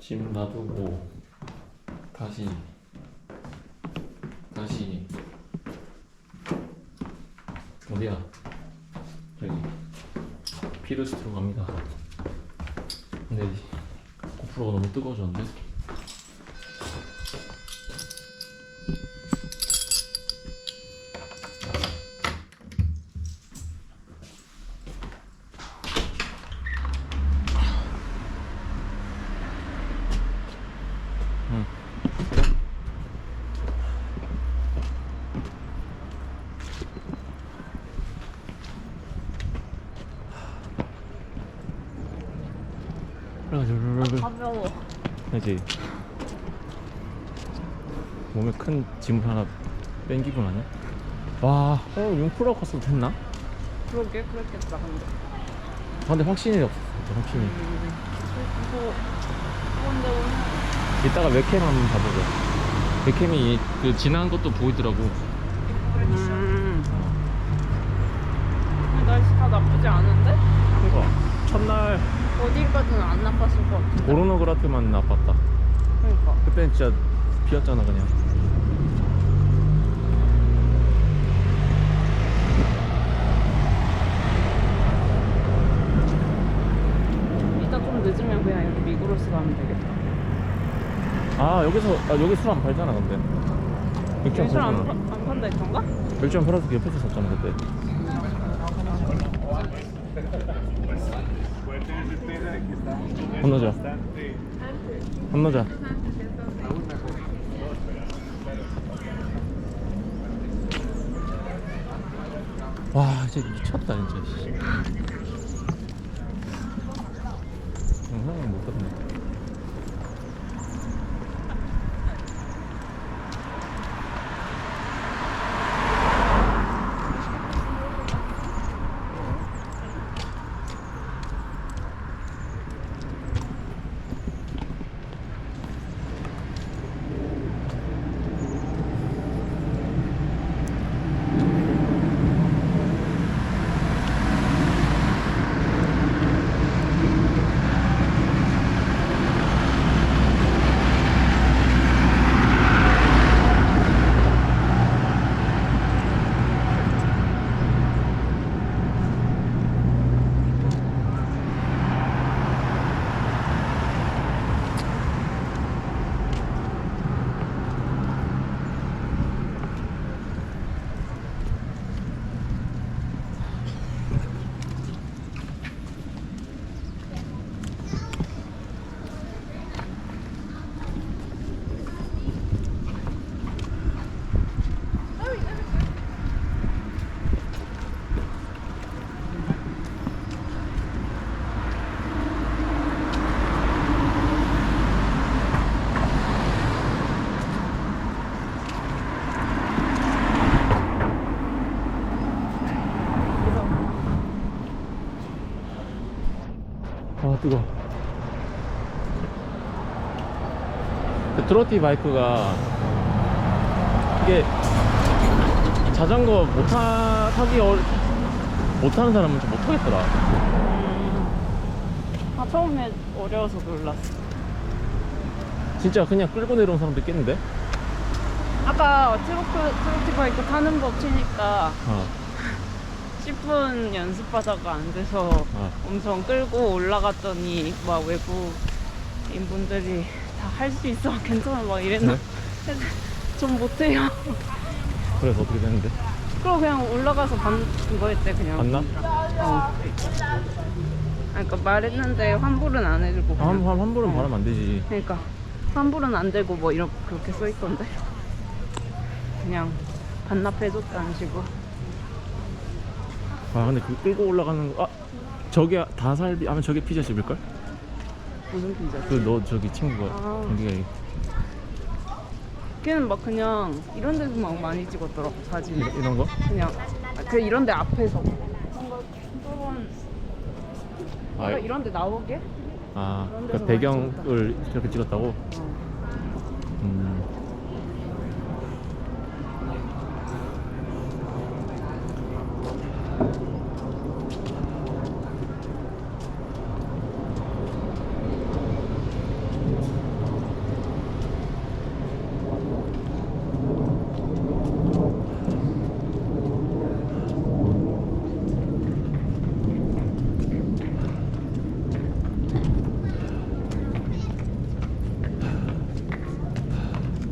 짐 놔두고 다시 다시 어디야? 여기 피르스트로 갑니다. 근데 고프로가 너무 뜨거워졌는데? 가벼워. 그지 몸에 큰 짐을 하나 땡기고 나네 와 어, 융프라 갔어도 됐나? 그러게 그랬겠다 근데. 아, 근데 확신이 없었어 확신이 음, 이거 근데 오늘 이따가 웹캠 한번 봐보자 웹캠이 그 지난 것도 보이더라고 음. 날씨가 나쁘지 않은데? 그니까 첫날 어디까지는 안 나빴을 것 같은데. 보르노그라트만 나빴다 그러니까. 그때는 진짜 비었잖아 그냥 이따 좀 늦으면 그냥 여기 미그로스 가면 되겠다. 아 여기서 아, 여기 술 안 팔잖아 근데 맥주 안 술안 팔잖아 안 판다 했던가? 맥주 안 팔아서 그 옆에서 샀잖아 그때 건너자. 건너자. 와 이제 미쳤다 진짜. 씨. 영상은 못 봤네 아 뜨거. 그 트로티 바이크가 이게 자전거 못 타, 타기 어, 못하는 사람은 좀 못하겠더라. 아 처음에 어려워서 놀랐어. 진짜 그냥 끌고 내려온 사람도 있겠는데? 아까 트로트 트로트 바이크 타는 법 치니까 어, 10분 연습하다가 안 돼서 어. 엄청 끌고 올라갔더니 막 외국인 분들이 다 할 수 있어 괜찮아 막 이랬나? 좀 못해요. 그래서 어떻게 됐는데? 그럼 그냥 올라가서 반 그거 했대 그냥. 봤나? 어. 아, 그러니까 말했는데 환불은 안 해주고. 아, 한, 그냥. 한, 한 번은 바라면 안 되지. 그러니까 환불은 안 되고 뭐 이런 그렇게 써 있던데. 그냥 반납해줬다는 식으로. 아, 근데 그 끌고 올라가는 거, 아, 저게 다살비, 아마 저게 피자집일걸? 무슨 피자? 그 너 저기 친구가, 아. 여기가 걔는 막 그냥 이런 데서 막 많이 찍었더라고 사진. 이런, 이런 거? 그냥 아, 그 이런 데 앞에서. 뭔가 저런 아, 뭔가 이런 데 나오게? 아, 그 데서 배경을 이렇게 찍었다고? 어. 음.